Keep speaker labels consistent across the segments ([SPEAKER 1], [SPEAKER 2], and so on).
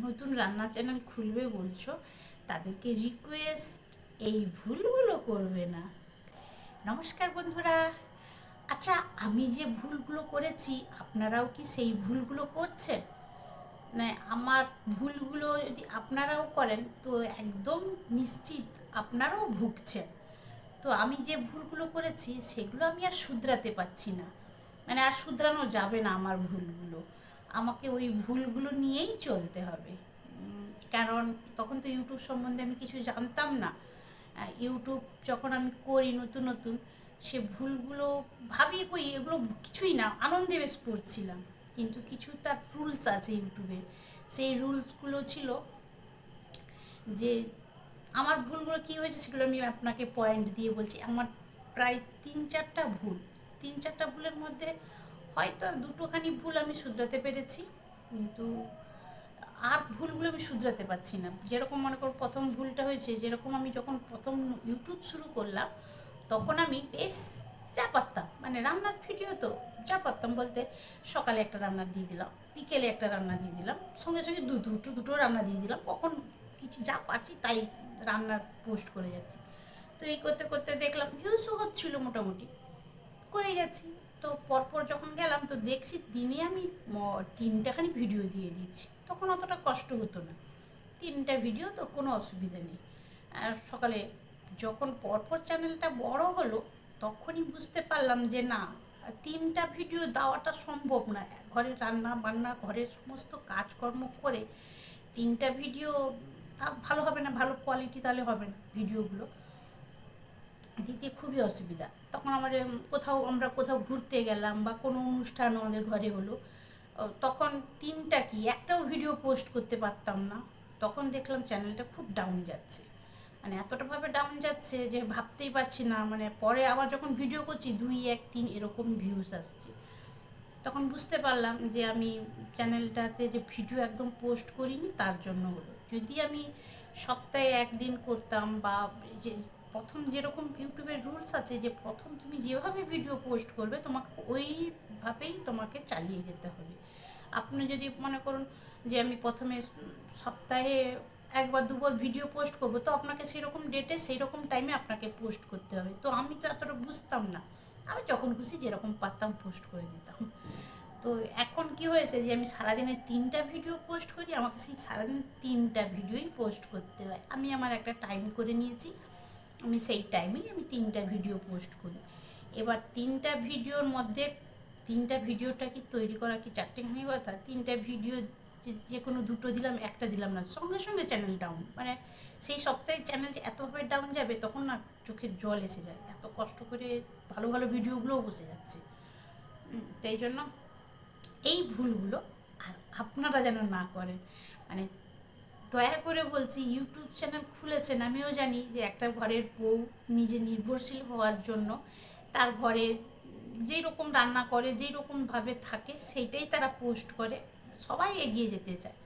[SPEAKER 1] নতুন রান্না চ্যানেল খুলবে বলছো, তাদেরকে রিকোয়েস্ট এই ভুলগুলো করবে না। নমস্কার বন্ধুরা। আচ্ছা আমি যে ভুলগুলো করেছি, আপনারাও কি সেই ভুলগুলো করছেন? না আমার ভুলগুলো যদি আপনারাও করেন, তো একদম নিশ্চিত আপনারাও ভুগছেন। তো আমি যে ভুলগুলো করেছি, সেগুলো আমি আর শুধরাতে পারছি না। মানে আর শুধরানো যাবে না আমার ভুলগুলো আমাকে ওই ভুলগুলো নিয়েই চলতে হবে। কারণ তখন তো ইউটিউব সম্বন্ধে আমি কিছু জানতাম না। ইউটিউব যখন আমি করি নতুন নতুন, সে ভুলগুলো ভাবি কই, এগুলো কিছুই না, আনন্দে বেশ করছিলাম কিন্তু কিছু তার রুলস আছে ইউটিউবে। সেই রুলসগুলো ছিল যে আমার ভুলগুলো কী হয়েছে সেগুলো আমি আপনাকে পয়েন্ট দিয়ে বলছি। আমার প্রায় তিন চারটা ভুল তিন চারটা ভুলের মধ্যে হয়তো দুটোখানি ভুল আমি শুধরাতে পেরেছি, কিন্তু আর ভুলগুলো আমি শুধরাতে পারছি না। যেরকম মনে করো প্রথম ভুলটা হয়েছে, যেরকম আমি যখন প্রথম ইউটিউব শুরু করলাম, তখন আমি বেশ যা পারতাম মানে রান্নার ভিডিও তো যা পারতাম বলতে সকালে একটা রান্না দিয়ে দিলাম, বিকেলে একটা রান্না দিয়ে দিলাম, সঙ্গে সঙ্গে দু, দুটো দুটো রান্না দিয়ে দিলাম, কখন কিছু যা পারছি তাই রান্নার পোস্ট করে যাচ্ছি। তো এই করতে করতে দেখলাম ভিউসও হচ্ছিল মোটামুটি করে যাচ্ছি। তো পরপর যখন গেলাম তো দেখছি দিনে আমি তিনটাখানি ভিডিও দিয়ে দিচ্ছি। তখন অতটা কষ্ট হতো না। তিনটা ভিডিও তো কোনো অসুবিধা নেই। আর সকালে যখন পরপর চ্যানেলটা বড় হলো, তখনই বুঝতে পারলাম যে না, তিনটা ভিডিও দেওয়াটা সম্ভব না। ঘরের রান্না বান্না, ঘরের সমস্ত কাজকর্ম করে তিনটা ভিডিও তা ভালো হবে না, ভালো কোয়ালিটি তাহলে হবে না ভিডিওগুলো দিতে খুবই অসুবিধা। তখন আমার কোথাও আমরা কোথাও ঘুরতে গেলাম বা কোনো অনুষ্ঠান আমাদের ঘরে হলো। তখন তিনটা কি, একটাও ভিডিও পোস্ট করতে পারতাম না। তখন দেখলাম চ্যানেলটা খুব ডাউন যাচ্ছে। মানে এতটাভাবে ডাউন যাচ্ছে যে ভাবতেই পারছি না মানে পরে আবার যখন ভিডিও করছি, দুই, এক, তিন এরকম ভিউজ আসছে। তখন বুঝতে পারলাম যে আমি চ্যানেলটাতে যে ভিডিও একদম পোস্ট করিনি, তার জন্য হলো। যদি আমি সপ্তাহে একদিন করতাম বা যে প্রথম যেরকম ইউটিউবের রুলস আছে যে প্রথম তুমি যেভাবে ভিডিও পোস্ট করবে, তোমাকে ওইভাবেই তোমাকে চালিয়ে যেতে হবে। আপনি যদি মনে করুন যে আমি প্রথমে সপ্তাহে একবার, দুবার ভিডিও পোস্ট করব, তো আপনাকে সেই রকম ডেটে সেই রকম টাইমে আপনাকে পোস্ট করতে হবে। তো আমি তো এতটা বুঝতাম না। আমি যখন খুশি যেরকম পারতাম পোস্ট করে দিতাম। তো এখন কি হয়েছে যে আমি সারাদিনে তিনটা ভিডিও পোস্ট করি, আমাকে সেই সারাদিন তিনটা ভিডিওই পোস্ট করতে হয়। আমি আমার একটা টাইম করে নিয়েছি। আমি সেই টাইমেই আমি তিনটা ভিডিও পোস্ট করি। এবার তিনটা ভিডিওর মধ্যে তিনটা ভিডিওটা কি তৈরি করা কি চারটে চারটেখানি কথা? তিনটা ভিডিও যে- কোনো দুটো দিলাম, একটা দিলাম না। সঙ্গে সঙ্গে চ্যানেল ডাউন মানে সেই সপ্তাহে চ্যানেল যে এতভাবে ডাউন যাবে, তখন না চোখের জল এসে যায়। এত কষ্ট করে ভালো ভালো ভিডিওগুলোও বসে যাচ্ছে। তাই জন্য এই ভুলগুলো আপনারা যেন না করেন। মানে দয়া করে বলছি ইউটিউব চ্যানেল খুলেছেন, আমিও জানি যে একটা ঘরের বউ নিজে নির্ভরশীল হওয়ার জন্য তার ঘরে যেই রকম রান্না করে, যেই রকমভাবে থাকে, সেইটাই তারা পোস্ট করে, সবাই এগিয়ে যেতে চায়।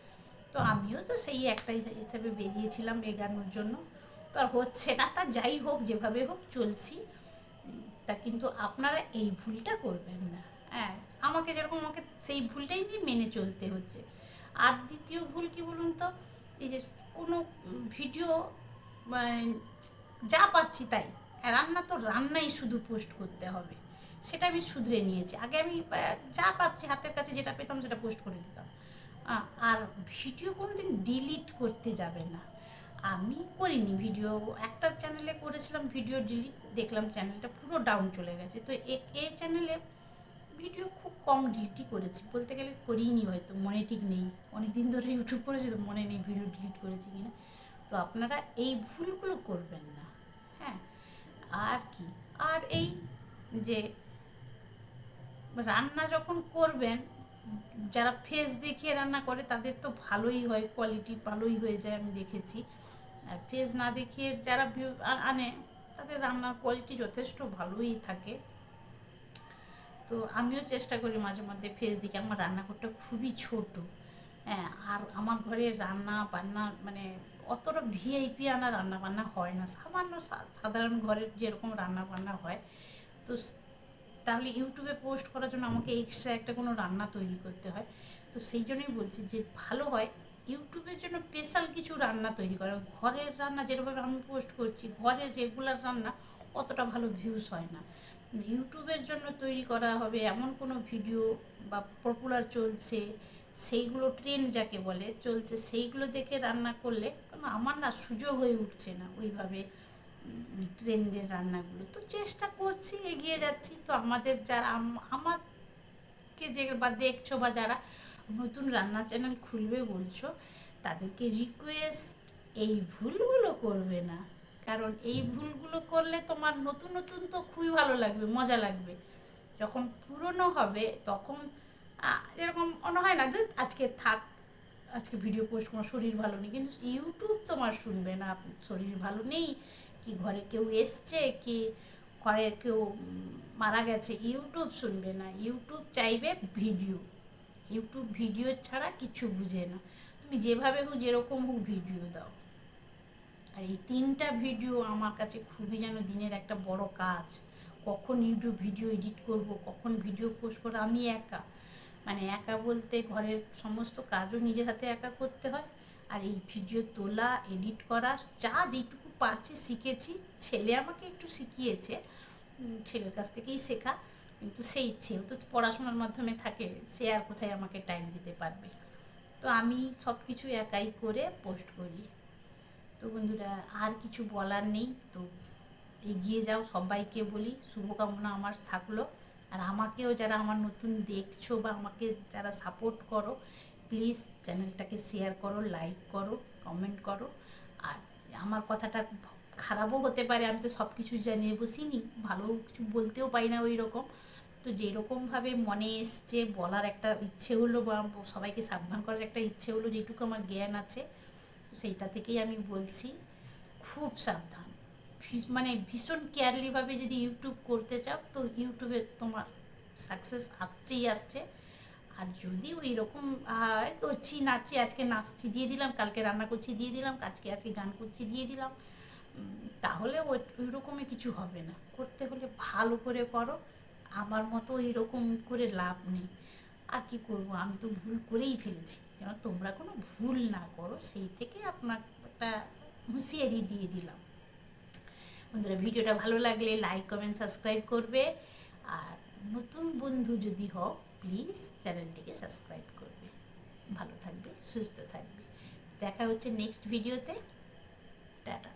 [SPEAKER 1] তো আমিও তো সেই একটাই হিসাবে বেরিয়েছিলাম এগানোর জন্য। তো আর হচ্ছে না, তা যাই হোক, যেভাবে হোক চলছি। তা কিন্তু আপনারা এই ভুলটা করবেন না। হ্যাঁ আমাকে যেরকম আমাকে সেই ভুলটাই নিয়ে মেনে চলতে হচ্ছে। আর দ্বিতীয় ভুল কি বলুন তো? এই যে কোনো ভিডিও যা পাচ্ছি তাই। রান্না তো রান্নাই শুধু পোস্ট করতে হবে। সেটা আমি শুধরে নিয়েছি। আগে আমি যা পাচ্ছি হাতের কাছে যেটা পেতাম সেটা পোস্ট করে দিতাম। আর ভিডিও কোনোদিন ডিলিট করতে যাবে না। আমি করিনি ভিডিও একটা চ্যানেলে করেছিলাম ভিডিও ডিলিট দেখলাম চ্যানেলটা পুরো ডাউন চলে গেছে। তো এ চ্যানেলে ভিডিও কম ডিলিটই করেছি। বলতে গেলে করিনি হয়তো, মনে ঠিক নেই। অনেক দিন ধরে ইউটিউব করেছি তো মনে নেই ভিডিও ডিলিট করেছি কিনা। তো আপনারা এই ভুলগুলো করবেন না। হ্যাঁ? আর কি? আর এই যে রান্না যখন করবেন, যারা ফেস দেখিয়ে রান্না করে, তাদের তো ভালোই হয় কোয়ালিটি ভালোই হয়ে যায় আমি দেখেছি। আর ফেস না দেখিয়ে যারা আনে, তাদের রান্নার কোয়ালিটি যথেষ্ট ভালোই থাকে। তো আমিও চেষ্টা করি মাঝে মধ্যে ফেস দিকে। আমার রান্নাঘরটা খুবই ছোট। হ্যাঁ আর আমার ঘরে রান্না বান্না মানে অতটা ভিআইপি আনা রান্না বান্না হয় না। সামান্য সাধারণ ঘরের যেরকম রান্না বান্না হয়। তো তাহলে ইউটিউবে পোস্ট করার জন্য আমাকে এক্সট্রা একটা কোনো রান্না তৈরি করতে হয়। তো সেই জন্যই বলছি যে ভালো হয় ইউটিউবের জন্য স্পেশাল কিছু রান্না তৈরি করা। ঘরের রান্না যেরকম আমি পোস্ট করছি, ঘরের রেগুলার রান্না অতটা ভালো ভিউজ হয় না। ইউটিউবের জন্য তৈরি করা হবে, এমন কোনো ভিডিও বা পপুলার চলছে, সেইগুলো ট্রেন্ড যাকে বলে, চলছে, সেইগুলো দেখে রান্না করলে কারণ আমার না সুযোগ হয়ে উঠছে না ওইভাবে ট্রেন্ডের রান্নাগুলো। তো চেষ্টা করছি, এগিয়ে যাচ্ছি। তো আমাদের যারা, আম- আমাকে যে, বা দেখছ বা যারা নতুন রান্না চ্যানেল খুলবে বলছো, তাদেরকে রিকোয়েস্ট এই ভুলগুলো করবে না। কারণ এই ভুলগুলো করলে তোমার নতুন নতুন তো খুবই ভালো লাগবে, মজা লাগবে। যখন পুরনো হবে, তখন এরকম মনে হয় না যে আজকে থাক, আজকে ভিডিও পোস্ট তোমার শরীর ভালো নেই। কিন্তু ইউটিউব তোমার শুনবে না, শরীর ভালো নেই, কি ঘরে কেউ এসছে, কি ঘরে কেউ মারা গেছে ইউটিউব শুনবে না। ইউটিউব চাইবে ভিডিও ইউটিউব ভিডিও ছাড়া কিছু বুঝে না। তুমি যেভাবে হোক, যেরকম হোক ভিডিও দাও। আর এই তিনটা ভিডিও আমার কাছে খুবই যেন দিনের একটা বড় কাজ। কখন ইউটিউব ভিডিও এডিট করব, কখন ভিডিও পোস্ট করব, আমি একা। মানে একা বলতে ঘরের সমস্ত কাজও নিজের হাতে একা করতে হয়। আর এই ভিডিও তোলা এডিট করা, যা যেটুকু পারছি শিখেছি। ছেলে আমাকে একটু শিখিয়েছে ছেলের কাছ থেকেই শেখা। কিন্তু সেই ইচ্ছেও তো পড়াশোনার মাধ্যমে থাকে, সে আর কোথায় আমাকে টাইম দিতে পারবে? তো আমি সব কিছু একাই করে পোস্ট করি। তো বন্ধুরা, আর কিছু বলার নেই। তো এগিয়ে যাও, সবাইকে বলি, শুভকামনা আমার থাকল। আর আমাকেও যারা আমার নতুন দেখছ বা আমাকে যারা সাপোর্ট করো প্লিজ চ্যানেলটাকে শেয়ার করো লাইক করো কমেন্ট করো। আর আমার কথাটা খারাপও হতে পারে, আমি তো সব কিছু জানিয়ে বসিনি, ভালো কিছু বলতেও পারি না ওই রকম তো যেরকমভাবে মনে এসছে, বলার একটা ইচ্ছে হলো বা সবাইকে সাবধান করার একটা ইচ্ছে হলো, যেটুকু আমার জ্ঞান আছে সেইটা থেকেই আমি বলছি, খুব সাবধান। মানে ভীষণ কেয়ারলিভাবে যদি ইউটিউব করতে চাও, তো ইউটিউবে তোমার সাকসেস আসছেই আসছে। আর যদি ওই রকম করছি, নাচছি, আজকে নাচছি দিয়ে দিলাম, কালকে রান্না করছি দিয়ে দিলাম, আজকে আজকে গান করছি দিয়ে দিলাম তাহলে ওই ওই রকমই কিছু হবে না। করতে হলে ভালো করে করো, আমার মতো এরকম করে লাভ নেই। আর কি করব? আমি তো ভুল করেই ফেলেছি। যেন তোমরা কোনো ভুল না করো, সেই থেকে আপনার একটা হুঁশিয়ারি দিয়ে দিলাম। বন্ধুরা, ভিডিওটা ভালো লাগলে লাইক, কমেন্ট, সাবস্ক্রাইব করবে। আর নতুন বন্ধু যদি হও, প্লিজ চ্যানেলটিকে সাবস্ক্রাইব করবে। ভালো থাকবে, সুস্থ থাকবে। দেখা হচ্ছে নেক্সট ভিডিওতে। টাটা।